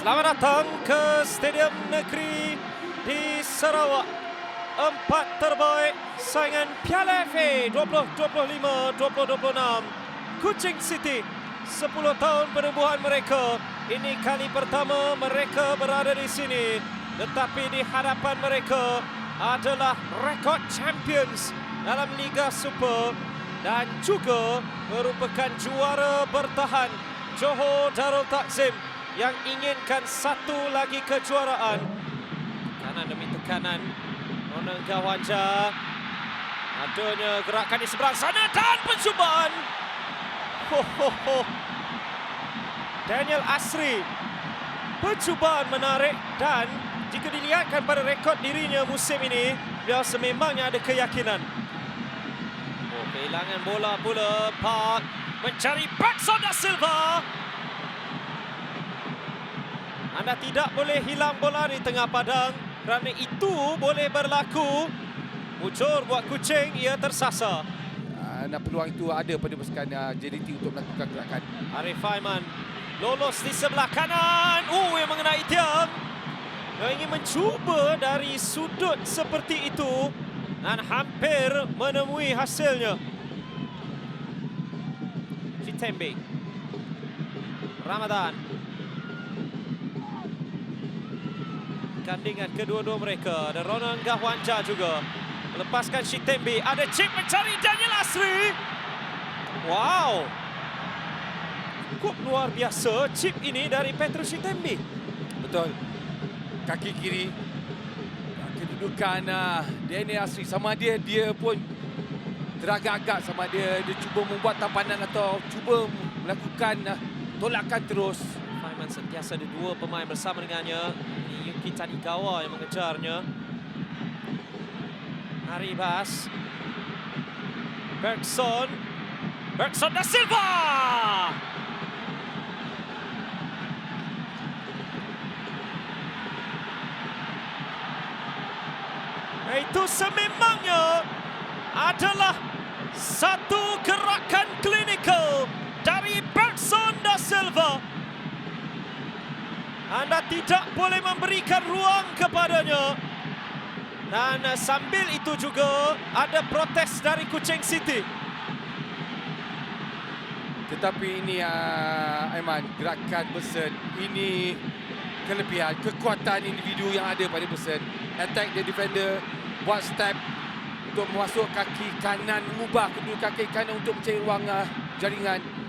Selamat datang ke Stadium Negeri di Sarawak. Empat terbaik saingan Piala FA 2025-2026. Kuching City, 10 tahun penubuhan mereka. Ini kali pertama mereka berada di sini. Tetapi di hadapan mereka adalah rekod champions dalam Liga Super dan juga merupakan juara bertahan Johor Darul Takzim yang inginkan satu lagi kejuaraan. Kanan demi tekanan. Ronald Gawanja. Adanya gerakan di seberang sana dan pencubaan. Ho, ho, ho. Daniel Asri. Pencubaan menarik dan jika dilihatkan pada rekod dirinya musim ini, dia sememangnya ada keyakinan. Oh, kehilangan bola pula. Park mencari Baxon da Silva. Anda tidak boleh hilang bola di tengah padang kerana itu boleh berlaku. Bujur buat kucing, ia tersasar. Dan peluang itu ada pada pasukan uh, JDT untuk melakukan gerakan. Arif Aiman lolos di sebelah kanan. Oh, yang mengenai tiang. Dia ingin mencuba dari sudut seperti itu dan hampir menemui hasilnya. Chitembe. Ramadan. Kandingan kedua-dua mereka. Ada Ronan Gahwanja juga. Melepaskan Chitembe. Ada chip mencari Daniel Asri. Wow. Cukup luar biasa chip ini dari Petrus Chitembe. Betul. Kaki kiri. Kedudukan uh, Daniel Asri sama dia dia pun teragak-agak sama dia dia cuba membuat tampanan atau cuba melakukan uh, tolakan terus. Faiman sentiasa ada dua pemain bersama dengannya. Ini Yuki Tanikawa yang mengejarnya. Haribas. Bergson. Bergson da Silva. Itu sememangnya adalah satu gerakan klinikal dari Bergson da Silva. Anda tidak boleh memberikan ruang kepadanya. Dan sambil itu juga ada protes dari Kuching City. Tetapi ini uh, Aiman gerakan Besen ini kelebihan kekuatan individu yang ada pada Besen. Attack the defender buat step untuk masuk kaki kanan mengubah kedudukan kaki kanan untuk mencari ruang uh, jaringan.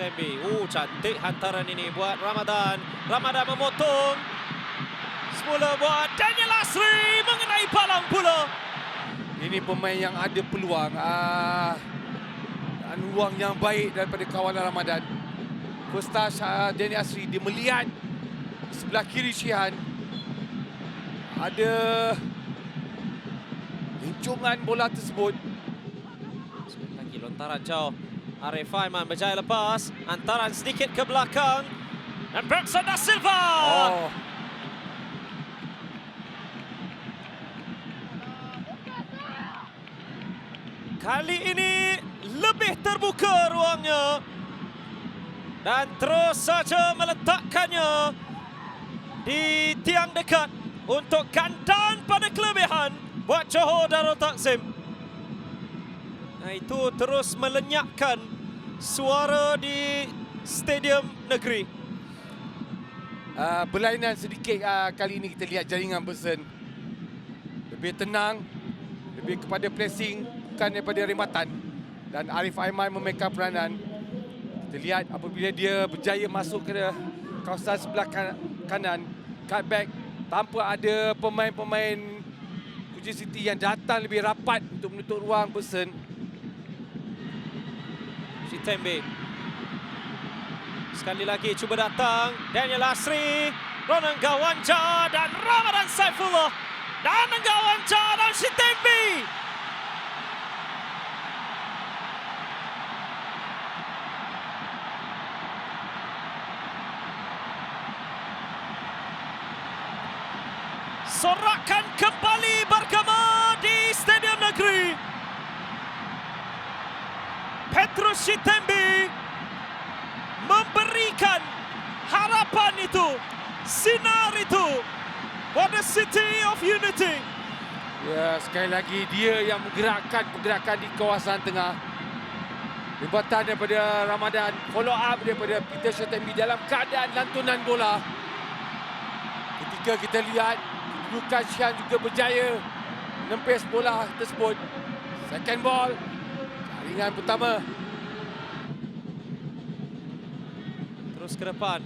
Stembi. Oh, cantik hantaran ini buat Ramadan. Ramadan memotong. Semula buat Daniel Asri mengenai palang pula. Ini pemain yang ada peluang uh, dan ruang yang baik daripada kawalan Ramadan. First touch uh, Danny Asri dia melihat sebelah kiri Syihan ada lincongan bola tersebut. Sekali lagi lontaran jauh. Arif Aiman berjaya lepas. Hantaran sedikit ke belakang. Dan Bergson da Silva. Oh, Kali ini lebih terbuka ruangnya. Dan terus saja meletakkannya di tiang dekat untuk gandan pada kelebihan buat Johor Darul Takzim. Itu terus melenyapkan suara di Stadium Negeri. uh, berlainan sedikit uh, kali ini kita lihat jaringan Besen lebih tenang, lebih kepada pressing bukan daripada rembatan dan Arif Aiman memainkan peranan. Kita lihat apabila dia berjaya masuk ke kawasan sebelah kan- kanan, cutback tanpa ada pemain-pemain Kuching City yang datang lebih rapat untuk menutup ruang Besen. Chitembe. Sekali lagi cuba datang. Daniel Asri. Ronan Gawanja dan Ramadan Saifullah. Dan Gawanja dan Chitembe. Sorakan kembali bergema di Stadium Negeri. Petrus Chitembe memberi itu, sinar itu. What a city of unity. Ya, sekali lagi dia yang menggerakkan pergerakan di kawasan tengah. Lembatan daripada Ramadan, follow up daripada Peter Shotembi dalam keadaan lantunan bola. Ketika kita lihat Lukas Shan juga berjaya menempis bola tersebut. Second ball, jaringan pertama. Terus ke depan.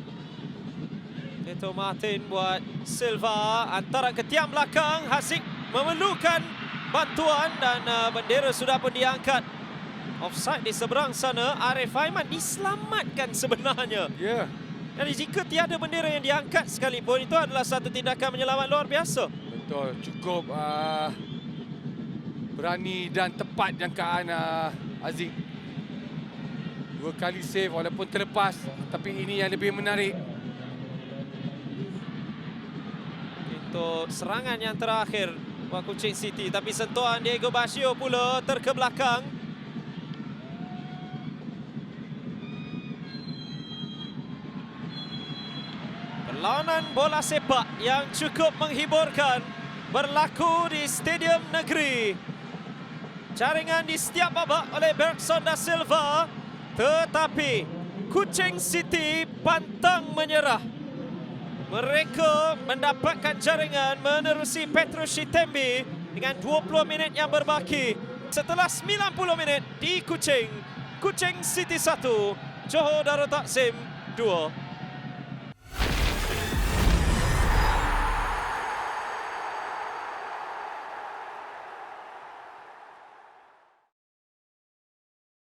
Neto Martin buat Silva antara ke tiang belakang. Hasik memerlukan bantuan dan uh, bendera sudah pun diangkat. Offside di seberang sana. Arif Aiman diselamatkan sebenarnya. Ya, Dan jika tiada bendera yang diangkat sekalipun itu adalah satu tindakan menyelamat luar biasa. betul. Cukup uh, berani dan tepat jangkaan uh, Aziz. Dua kali save walaupun terlepas. Tapi ini yang lebih menarik. Untuk serangan yang terakhir buat Kuching City. Tapi sentuhan Diego Basio pula terkebelakang. Perlawanan bola sepak yang cukup menghiburkan berlaku di Stadium Negeri. Jaringan di setiap babak oleh Bergson da Silva. Tetapi Kuching City pantang menyerah. Mereka mendapatkan jaringan menerusi Petrus Shitembi dengan 20 minit yang berbaki. Setelah 90 minit di Kuching. Kuching City 1, Johor Darul Taksim 2.